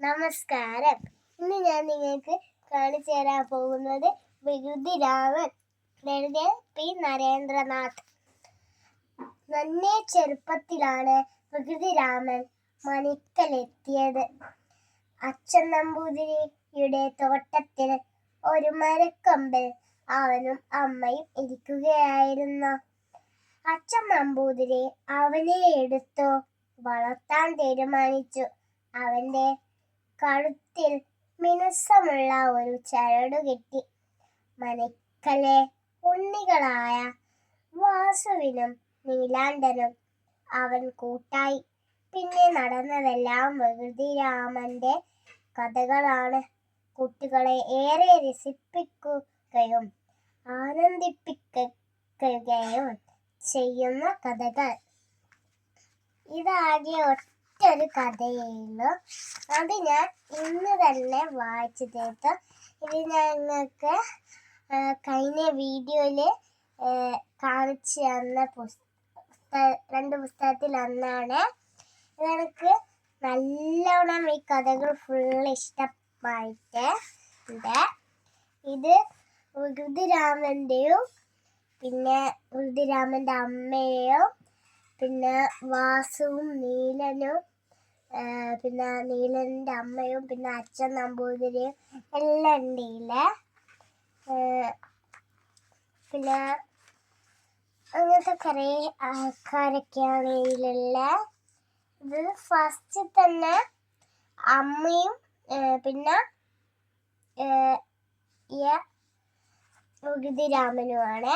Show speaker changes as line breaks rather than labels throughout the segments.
നമസ്കാരം. ഇന്ന് ഞാൻ നിങ്ങൾക്ക് കാണിച്ചു തരാൻ പോകുന്നത് വികൃതി രാമൻ എഴുതിയ പി. നരേന്ദ്രനാഥ്. നന്നേ ചെറുപ്പത്തിലാണ് വികൃതി രാമൻ മണിക്കലെത്തിയത്. അച്ഛൻ നമ്പൂതിരിയുടെ തോട്ടത്തിൽ ഒരു മരക്കമ്പിൽ അവനും അമ്മയും ഇരിക്കുകയായിരുന്നു. അച്ഛൻ നമ്പൂതിരി അവനെ എടുത്തു വളർത്താൻ തീരുമാനിച്ചു. അവന്റെ കഴുത്തിൽ മിനുസമുള്ള ഒരു ചരട് കെട്ടി. മനക്കലെ ഉണ്ണികളായ വാസുവിനും നീലാണ്ടനും അവൻ കൂട്ടായി. പിന്നെ നടന്നതെല്ലാം വികൃതിരാമന്റെ കഥകളാണ്. കുട്ടികളെ ഏറെ രസിപ്പിക്കുകയും ആനന്ദിപ്പിക്കുകയും ചെയ്യുന്ന കഥകൾ. ഇതാകെ ഒറ്റൊരു കഥയുള്ളൂ അത് ഞാൻ ഇന്ന് തന്നെ വായിച്ചു തീർത്തു. ഇത് ഞങ്ങൾക്ക് കഴിഞ്ഞ വീഡിയോയിൽ കാണിച്ചു തന്ന പുസ്തക രണ്ട് പുസ്തകത്തിൽ ഒന്നാണ്. ഇതെനിക്ക് നല്ലോണം ഈ കഥകൾ ഫുൾ ഇഷ്ടമായിട്ട് ഉണ്ട്. ഇത് ഋതുരാമന്റെയും പിന്നെ ഋതുരാമന്റെ അമ്മയെയും പിന്നെ വാസുവും നീലനും പിന്നെ നീലന്റെ അമ്മയും പിന്നെ അച്ഛൻ നമ്പൂതിരിയും എല്ലാം ഉണ്ട് പിന്നെ അങ്ങനത്തെ കുറേ ആൾക്കാരൊക്കെയാണ് ഇതിലുള്ള. ഇത് ഫസ്റ്റ് തന്നെ അമ്മയും പിന്നെ ഉഗതിരാമനുമാണ്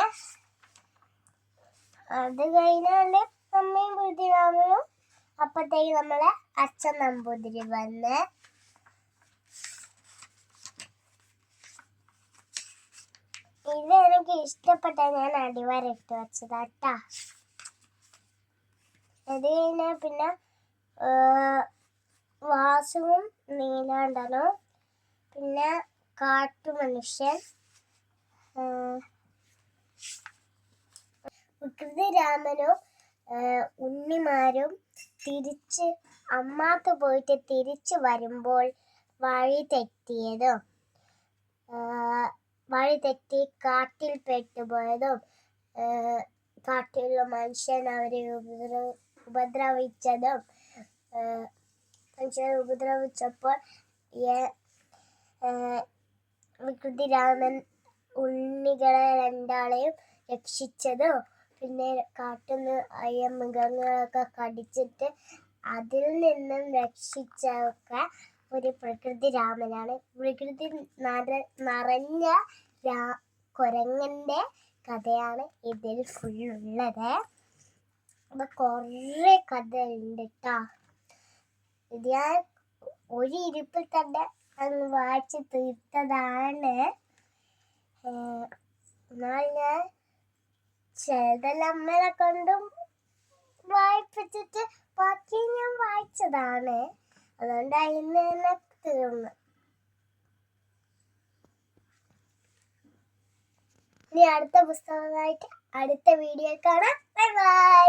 അത് കഴിഞ്ഞാൽ അമ്മയും വികൃതിരാമനും അപ്പത്തേക്ക് നമ്മളെ അച്ഛൻ നമ്പൂതിരി വന്ന് ഇത് എനിക്ക് ഇഷ്ടപ്പെട്ട ഞാൻ അടിവരട്ട് വെച്ചതാട്ടാ അത് കഴിഞ്ഞാൽ പിന്നെ വാസുവും നീലാണ്ടനും പിന്നെ കാട്ടു മനുഷ്യൻ ആ, ഉണ്ണിമാരും തിരിച്ച് അമ്മാക്ക് പോയിട്ട് തിരിച്ചു വരുമ്പോൾ വഴി തെറ്റിയതും വഴി തെറ്റി കാട്ടിൽ പെട്ടുപോയതും കാട്ടിലുള്ള മനുഷ്യൻ അവരെ ഉപദ്ര ഉപദ്രവിച്ചതും മനുഷ്യനെ ഉപദ്രവിച്ചപ്പോൾ വികൃതിരാമൻ ഉണ്ണികളെ രണ്ടാളെയും രക്ഷിച്ചതും പിന്നെ കാട്ടുന്ന അയ മൃഗങ്ങളൊക്കെ കടിച്ചിട്ട് അതിൽ നിന്നും രക്ഷിച്ചൊക്കെ ഒരു പ്രകൃതി രാമനാണ്. പ്രകൃതി നര നിറഞ്ഞ രാ കുരങ്ങന്റെ കഥയാണ് ഇതിൽ ഫുള്ളുള്ളത് അപ്പം കുറേ കഥ ഉണ്ട് കേട്ടോ ഇത് ഞാൻ ഒരു ഇരിപ്പിൽ തന്നെ അങ്ങ് വായിച്ച് തീർത്തതാണ്. എന്നാൽ ഞാൻ ചിലതെല്ലാം അമ്മനെ കൊണ്ടും വായിപ്പിച്ചിട്ട് ബാക്കി ഞാൻ വായിച്ചതാണ്. അതുകൊണ്ട് അതിന് തന്നെ തീർന്നു. ഇനി അടുത്ത പുസ്തകമായിട്ട് അടുത്ത വീഡിയോ കാണാം. Bye bye.